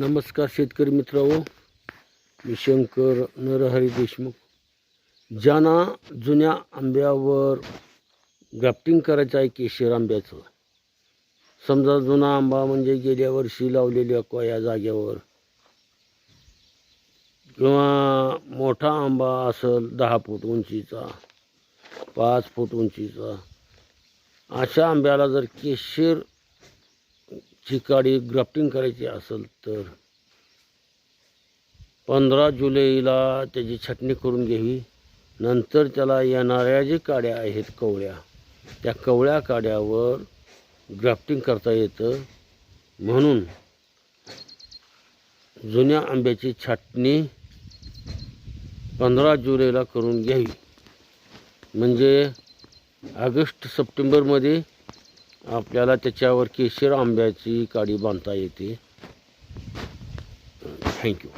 नमस्कार शेतकरी मित्रांनो. मी शंकर नरहरी देशमुख. ज्यांना जुन्या आंब्यावर ग्राफ्टिंग करायचं आहे केशर आंब्याचं? समजा जुना आंबा म्हणजे गेल्या वर्षी लावलेल्या कोया जाग्यावर किंवा मोठा आंबा असेल दहा फूट उंचीचा पाच फूट उंचीचा. अशा आंब्याला जर केशर ची काडी ग्राफ्टिंग करायची असेल तर पंधरा जुलैला त्याची छटणी करून घ्यावी. नंतर त्याला येणाऱ्या जे काड्या आहेत कवळ्या त्या कवळ्या काड्यावर ग्राफ्टिंग करता येतं. म्हणून जुन्या आंब्याची छाटणी पंधरा जुलैला करून घ्यावी. म्हणजे ऑगस्ट सप्टेंबरमध्ये आपल्याला त्याच्यावर केशर आंब्याची काडी बांधता येते. थँक्यू.